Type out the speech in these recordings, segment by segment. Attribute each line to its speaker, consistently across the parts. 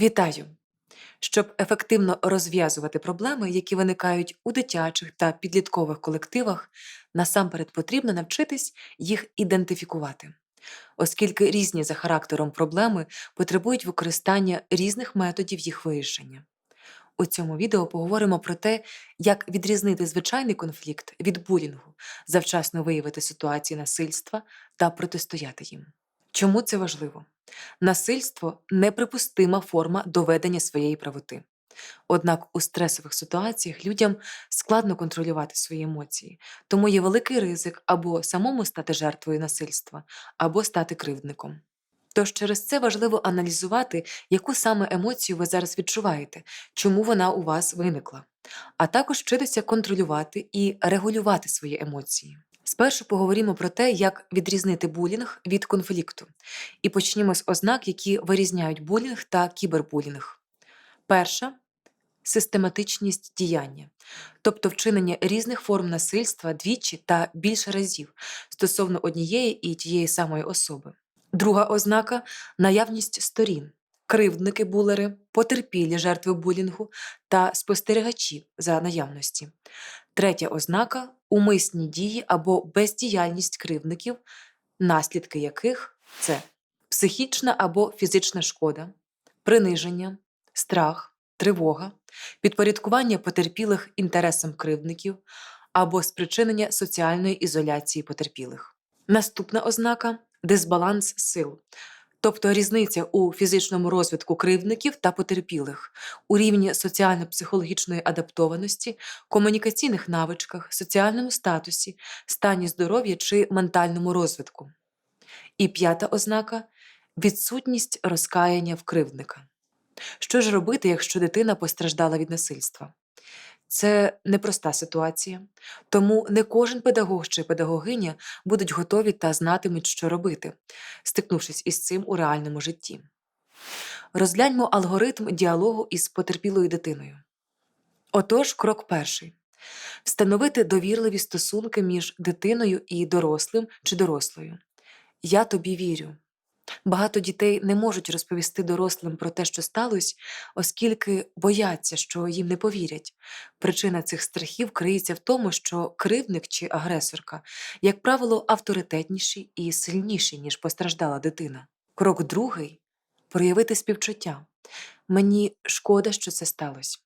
Speaker 1: Вітаю! Щоб ефективно розв'язувати проблеми, які виникають у дитячих та підліткових колективах, насамперед потрібно навчитись їх ідентифікувати, оскільки різні за характером проблеми потребують використання різних методів їх вирішення. У цьому відео поговоримо про те, як відрізнити звичайний конфлікт від булінгу, завчасно виявити ситуації насильства та протистояти їм. Чому це важливо? Насильство неприпустима форма доведення своєї правоти. Однак у стресових ситуаціях людям складно контролювати свої емоції, тому є великий ризик або самому стати жертвою насильства, або стати кривдником. Тож через це важливо аналізувати, яку саме емоцію ви зараз відчуваєте, чому вона у вас виникла, а також вчитися контролювати і регулювати свої емоції. Спершу поговоримо про те, як відрізнити булінг від конфлікту, і почнімо з ознак, які вирізняють булінг та кібербулінг. Перша систематичність діяння, тобто вчинення різних форм насильства двічі та більше разів стосовно однієї і тієї самої особи. Друга ознака наявність сторін. Кривдники булери, потерпілі жертви булінгу та спостерігачі за наявності. Третя ознака умисні дії або бездіяльність кривдників, наслідки яких це психічна або фізична шкода, приниження, страх, тривога, підпорядкування потерпілих інтересам кривдників або спричинення соціальної ізоляції потерпілих. Наступна ознака дисбаланс сил, тобто різниця у фізичному розвитку кривдників та потерпілих, у рівні соціально-психологічної адаптованості, комунікаційних навичках, соціальному статусі, стані здоров'я чи ментальному розвитку. І п'ята ознака відсутність розкаяння в кривдника. Що ж робити, якщо дитина постраждала від насильства? Це непроста ситуація, тому не кожен педагог чи педагогиня будуть готові та знатимуть, що робити, стикнувшись із цим у реальному житті. Розгляньмо алгоритм діалогу із потерпілою дитиною. Отож, крок перший встановити довірливі стосунки між дитиною і дорослим чи дорослою. Я тобі вірю. Багато дітей не можуть розповісти дорослим про те, що сталося, оскільки бояться, що їм не повірять. Причина цих страхів криється в тому, що кривдник чи агресорка, як правило, авторитетніші і сильніші, ніж постраждала дитина. Крок другий проявити співчуття. Мені шкода, що це сталося.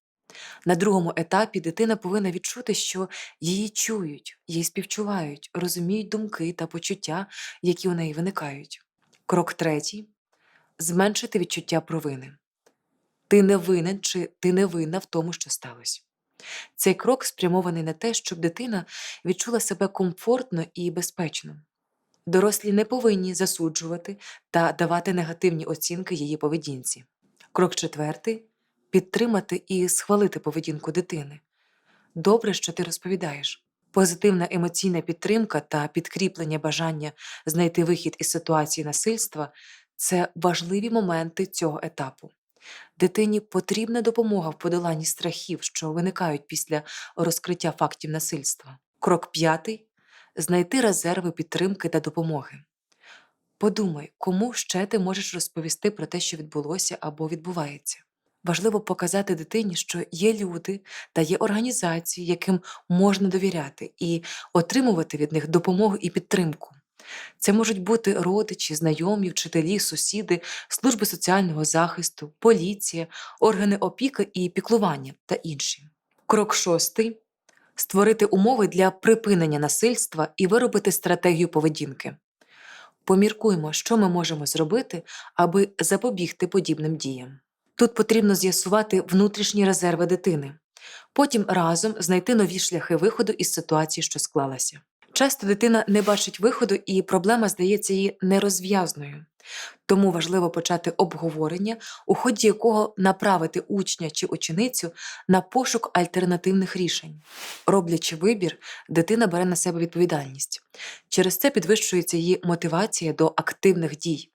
Speaker 1: На другому етапі дитина повинна відчути, що її чують, її співчувають, розуміють думки та почуття, які у неї виникають. Крок третій зменшити відчуття провини. Ти не винен чи ти не винна в тому, що сталося. Цей крок спрямований на те, щоб дитина відчула себе комфортно і безпечно. Дорослі не повинні засуджувати та давати негативні оцінки її поведінці. Крок четвертий підтримати і схвалити поведінку дитини. Добре, що ти розповідаєш. Позитивна емоційна підтримка та підкріплення бажання знайти вихід із ситуації насильства це важливі моменти цього етапу. Дитині потрібна допомога в подоланні страхів, що виникають після розкриття фактів насильства. Крок п'ятий знайти резерви підтримки та допомоги. Подумай, кому ще ти можеш розповісти про те, що відбулося або відбувається. Важливо показати дитині, що є люди та є організації, яким можна довіряти, і отримувати від них допомогу і підтримку. Це можуть бути родичі, знайомі, вчителі, сусіди, служби соціального захисту, поліція, органи опіки і піклування та інші. Крок шостий створити умови для припинення насильства і виробити стратегію поведінки. Поміркуємо, що ми можемо зробити, аби запобігти подібним діям. Тут потрібно з'ясувати внутрішні резерви дитини, потім разом знайти нові шляхи виходу із ситуації, що склалася. Часто дитина не бачить виходу, і проблема здається їй нерозв'язною. Тому важливо почати обговорення, у ході якого направити учня чи ученицю на пошук альтернативних рішень. Роблячи вибір, дитина бере на себе відповідальність. Через це підвищується її мотивація до активних дій.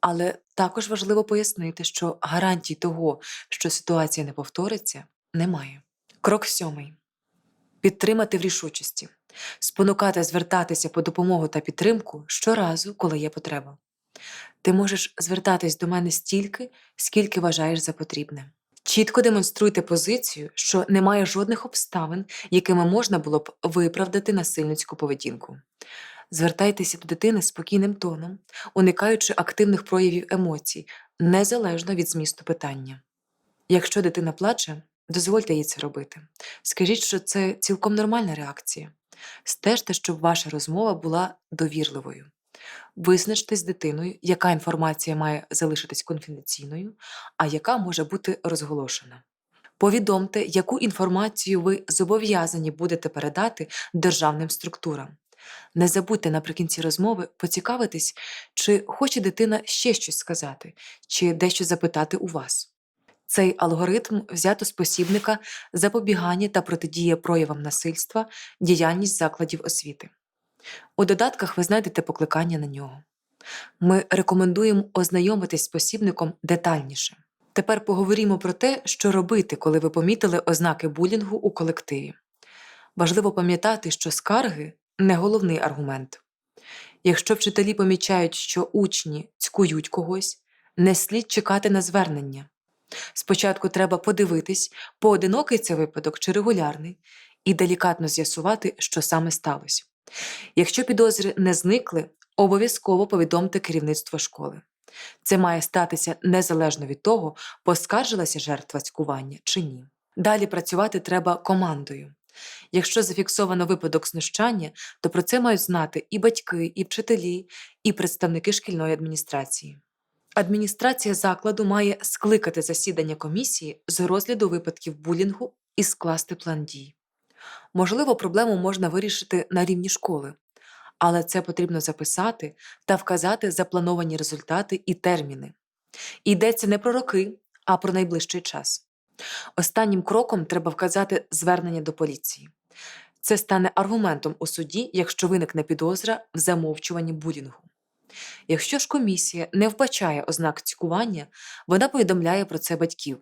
Speaker 1: Але також важливо пояснити, що гарантій того, що ситуація не повториться, немає. Крок сьомий підтримати в рішучості, спонукати звертатися по допомогу та підтримку щоразу, коли є потреба. Ти можеш звертатись до мене стільки, скільки вважаєш за потрібне. Чітко демонструйте позицію, що немає жодних обставин, якими можна було б виправдати насильницьку поведінку. Звертайтеся до дитини спокійним тоном, уникаючи активних проявів емоцій, незалежно від змісту питання. Якщо дитина плаче, дозвольте їй це робити. Скажіть, що це цілком нормальна реакція. Стежте, щоб ваша розмова була довірливою. Визначте з дитиною, яка інформація має залишитись конфіденційною, а яка може бути розголошена. Повідомте, яку інформацію ви зобов'язані будете передати державним структурам. Не забудьте наприкінці розмови поцікавитись, чи хоче дитина ще щось сказати, чи дещо запитати у вас. Цей алгоритм взято з посібника запобігання та протидія проявам насильства, діяльність закладів освіти. У додатках ви знайдете покликання на нього. Ми рекомендуємо ознайомитись з посібником детальніше. Тепер поговоримо про те, що робити, коли ви помітили ознаки булінгу у колективі. Важливо пам'ятати, що скарги не головний аргумент. Якщо вчителі помічають, що учні цькують когось, не слід чекати на звернення. Спочатку треба подивитись, поодинокий це випадок чи регулярний, і делікатно з'ясувати, що саме сталося. Якщо підозри не зникли, обов'язково повідомте керівництво школи. Це має статися незалежно від того, поскаржилася жертва цькування чи ні. Далі працювати треба командою. Якщо зафіксовано випадок знущання, то про це мають знати і батьки, і вчителі, і представники шкільної адміністрації. Адміністрація закладу має скликати засідання комісії з розгляду випадків булінгу і скласти план дій. Можливо, проблему можна вирішити на рівні школи, але це потрібно записати та вказати заплановані результати і терміни. Йдеться не про роки, а про найближчий час. Останнім кроком треба вказати звернення до поліції. Це стане аргументом у суді, якщо виникне підозра в замовчуванні булінгу. Якщо ж комісія не вбачає ознак цькування, вона повідомляє про це батьків.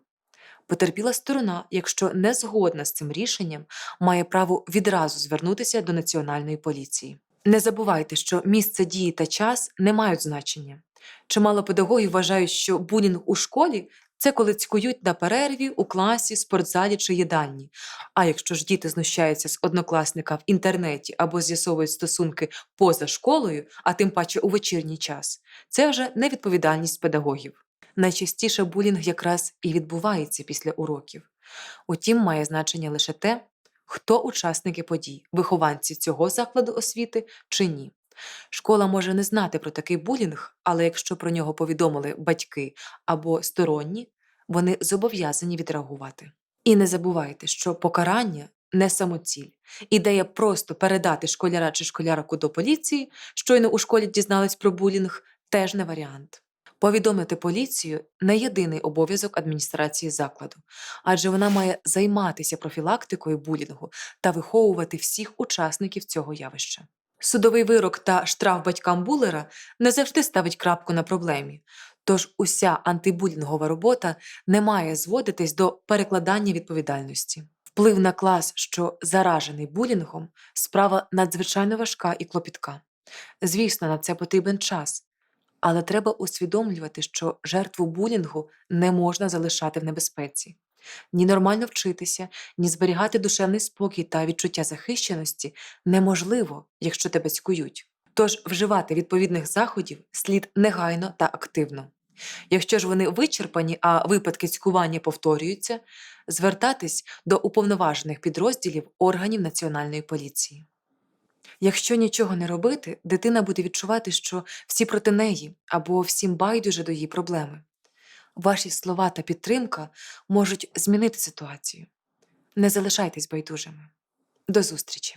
Speaker 1: Потерпіла сторона, якщо не згодна з цим рішенням, має право відразу звернутися до національної поліції. Не забувайте, що місце дії та час не мають значення. Чимало педагогів вважають, що булінг у школі це коли цькують на перерві, у класі, спортзалі чи їдальні. А якщо ж діти знущаються з однокласника в інтернеті або з'ясовують стосунки поза школою, а тим паче у вечірній час, це вже невідповідальність педагогів. Найчастіше булінг якраз і відбувається після уроків. Утім, має значення лише те, хто учасники подій, вихованці цього закладу освіти чи ні. Школа може не знати про такий булінг, але якщо про нього повідомили батьки або сторонні, вони зобов'язані відреагувати. І не забувайте, що покарання не самоціль. Ідея просто передати школяра чи школярку до поліції, щойно у школі дізнались про булінг, теж не варіант. Повідомити поліцію не єдиний обов'язок адміністрації закладу, адже вона має займатися профілактикою булінгу та виховувати всіх учасників цього явища. Судовий вирок та штраф батькам булера не завжди ставить крапку на проблемі, тож уся антибулінгова робота не має зводитись до перекладання відповідальності. Вплив на клас, що заражений булінгом, справа надзвичайно важка і клопітка. Звісно, на це потрібен час, але треба усвідомлювати, що жертву булінгу не можна залишати в небезпеці. Ні нормально вчитися, ні зберігати душевний спокій та відчуття захищеності неможливо, якщо тебе цькують. Тож вживати відповідних заходів слід негайно та активно. Якщо ж вони вичерпані, а випадки цькування повторюються, звертатись до уповноважених підрозділів органів Національної поліції. Якщо нічого не робити, дитина буде відчувати, що всі проти неї або всім байдуже до її проблеми. Ваші слова та підтримка можуть змінити ситуацію. Не залишайтесь байдужими. До зустрічі!